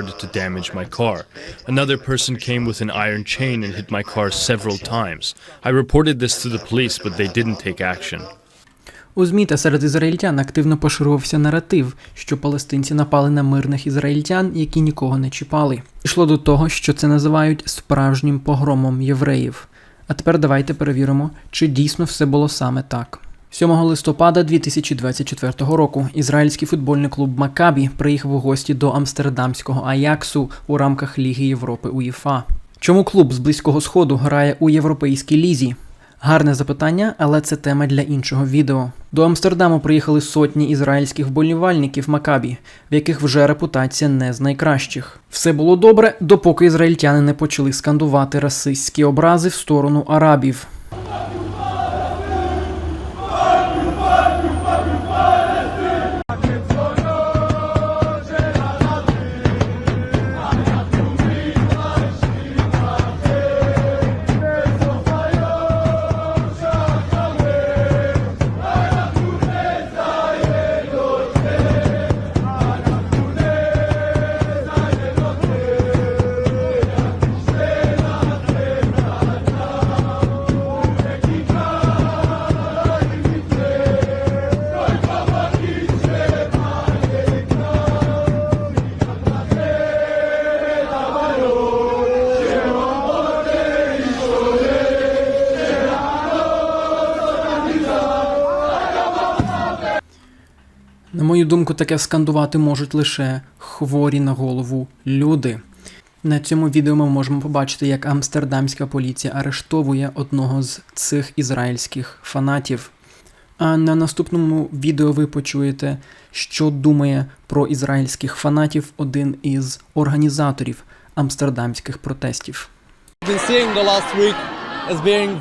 started to damage my car. Another person came with an iron chain and hit my car several times. I reported this to the police, but they didn't take action. У ЗМІ та серед ізраїльтян активно поширювався наратив, що палестинці напали на мирних ізраїльтян, які нікого не чіпали. Йшло до того, що це називають справжнім погромом євреїв. А тепер давайте перевіримо, чи дійсно все було саме так. 7 листопада 2024 року ізраїльський футбольний клуб Макабі приїхав у гості до амстердамського Аяксу у рамках Ліги Європи УЄФА. Чому клуб з близького сходу грає у європейській лізі? Гарне запитання, але це тема для іншого відео. До Амстердаму приїхали сотні ізраїльських вболівальників Макабі, в яких вже репутація не з найкращих. Все було добре, допоки ізраїльтяни не почали скандувати расистські образи в сторону арабів. Мою думку, таке скандувати можуть лише хворі на голову люди. На цьому відео ми можемо побачити, як амстердамська поліція арештовує одного з цих ізраїльських фанатів. А на наступному відео ви почуєте, що думає про ізраїльських фанатів один із організаторів амстердамських протестів. been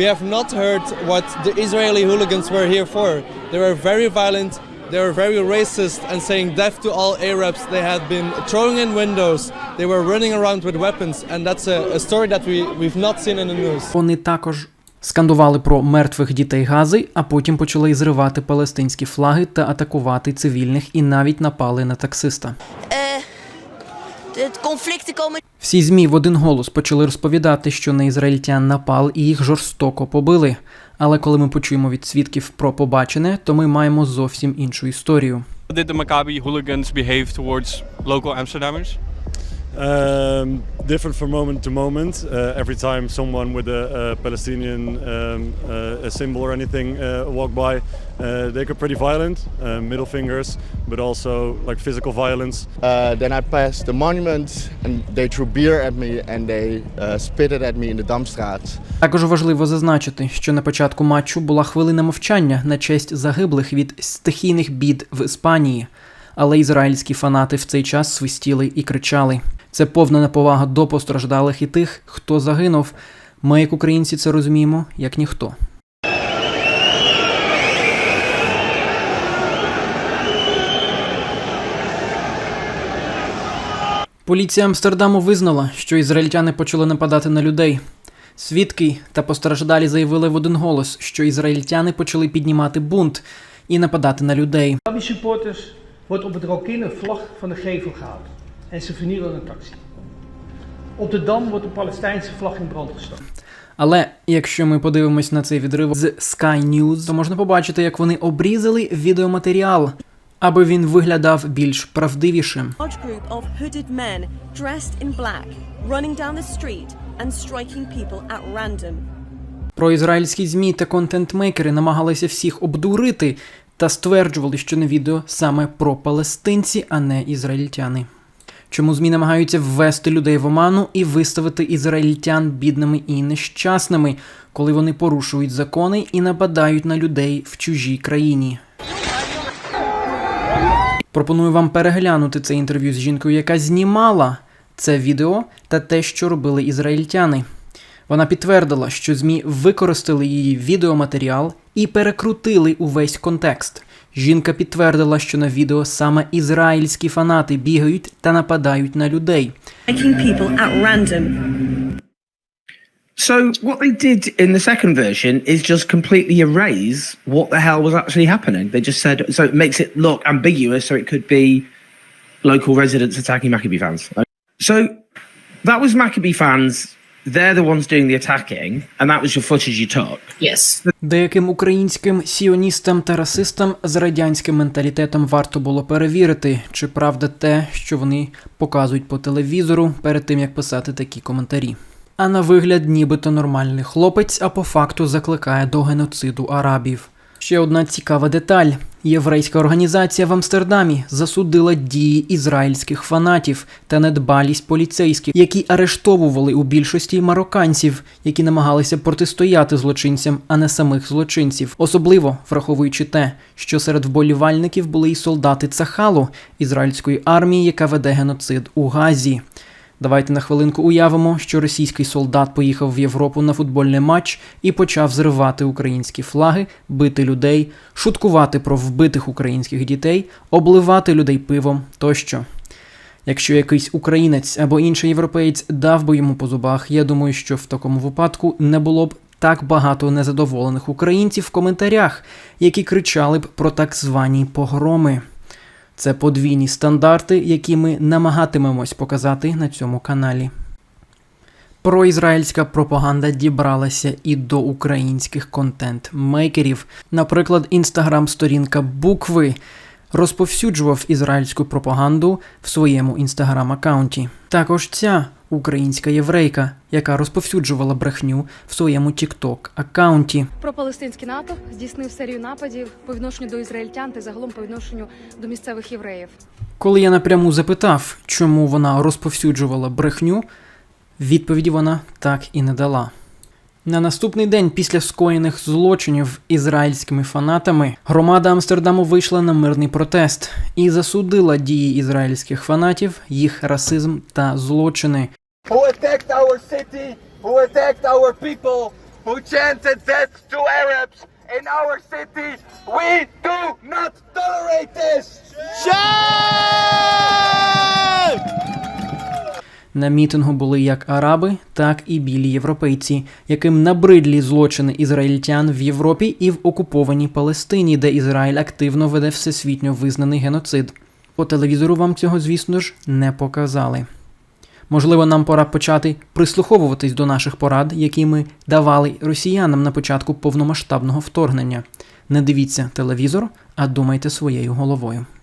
We have not heard what the Israeli hooligans were here for. They were very violent, they were very racist and saying death to all Arabs. They had been throwing in windows, they were running around with weapons, and that's a, a story that we, we've not seen in the news. Вони також скандували про мертвих дітей Гази, а потім почали зривати палестинські флаги та атакувати цивільних і навіть напали на таксиста. Eh, de komen Всі змі в один голос почали розповідати, що на ізраїльтян напали і їх жорстоко побили. Але коли ми почуємо від свідків про побачене, то ми маємо зовсім іншу історію. Did the Maccabi hooligans behave towards local Amsterdammers? Um, different from moment to moment. Uh, every time someone with a, a Palestinian um, uh, a symbol or anything uh, walk by, uh, they get pretty violent, uh, middle fingers, but also like physical violence. Uh, then I passed the monument and they threw beer at me and they uh, spit it at me in the Damstraat. Також важливо зазначити, що на початку матчу була хвилина мовчання на честь загиблих від стихійних бід в Іспанії. Але ізраїльські фанати в цей час свистіли і кричали. Це повна неповага до постраждалих і тих, хто загинув. Ми, як українці, це розуміємо як ніхто. Поліція Амстердаму визнала, що ізраїльтяни почали нападати на людей. Свідки та постраждалі заявили в один голос, що ізраїльтяни почали піднімати бунт і нападати на людей. Wordt op het Rokin een vlag van de gevel gehaald en ze vernielen een taxi. Op de Dam wordt de Palestijnse vlag in brand gestoken. Але якщо ми подивимось на цей відрив з Sky News, то можна побачити, як вони обрізали відеоматеріал, аби він виглядав більш правдивішим. Про ізраїльські змі та контент-мейкери намагалися всіх обдурити та стверджували, що на відео саме про палестинці, а не ізраїльтяни. Чому змі намагаються ввести людей в оману і виставити ізраїльтян бідними і нещасними, коли вони порушують закони і нападають на людей в чужій країні? Пропоную вам переглянути це інтерв'ю з жінкою, яка знімала це відео та те, що робили ізраїльтяни. Вона підтвердила, що ЗМІ використали її відеоматеріал і перекрутили увесь контекст. Жінка підтвердила, що на відео саме ізраїльські фанати бігають та нападають на людей. So what they did in the second version is just completely erase what the hell was actually happening. They just said so it makes it look ambiguous, so it could be local residents attacking Maccabee fans. So that was Maccabee fans. They're the ones doing the attacking, and that was your footage you took. Yes. Деяким українським сіоністам та расистам з радянським менталітетом варто було перевірити, чи правда те, що вони показують по телевізору перед тим як писати такі коментарі. А на вигляд, нібито нормальний хлопець, а по факту закликає до геноциду арабів. Ще одна цікава деталь: єврейська організація в Амстердамі засудила дії ізраїльських фанатів та недбалість поліцейських, які арештовували у більшості марокканців, які намагалися протистояти злочинцям, а не самих злочинців, особливо враховуючи те, що серед вболівальників були й солдати Цахалу ізраїльської армії, яка веде геноцид у Газі. Давайте на хвилинку уявимо, що російський солдат поїхав в Європу на футбольний матч і почав зривати українські флаги, бити людей, шуткувати про вбитих українських дітей, обливати людей пивом тощо. Якщо якийсь українець або інший європеєць дав би йому по зубах, я думаю, що в такому випадку не було б так багато незадоволених українців в коментарях, які кричали б про так звані погроми. Це подвійні стандарти, які ми намагатимемось показати на цьому каналі. Проізраїльська пропаганда дібралася і до українських контент-мейкерів. Наприклад, інстаграм-сторінка Букви розповсюджував ізраїльську пропаганду в своєму інстаграм-аккаунті. Також ця українська єврейка, яка розповсюджувала брехню в своєму тікток аккаунті. Пропалестинський НАТО здійснив серію нападів по відношенню до ізраїльтян та загалом по відношенню до місцевих євреїв. Коли я напряму запитав, чому вона розповсюджувала брехню, відповіді вона так і не дала. На наступний день після скоєних злочинів ізраїльськими фанатами громада Амстердаму вийшла на мирний протест і засудила дії ізраїльських фанатів, їх расизм та злочини. Who attacked our city, who attacked our people, who chanted death to Arabs in our city. We do not tolerate this. На мітингу були як араби, так і білі європейці, яким набридлі злочини ізраїльтян в Європі і в окупованій Палестині, де Ізраїль активно веде всесвітньо визнаний геноцид. По телевізору вам цього, звісно ж, не показали. Можливо, нам пора почати прислуховуватись до наших порад, які ми давали росіянам на початку повномасштабного вторгнення. Не дивіться телевізор, а думайте своєю головою.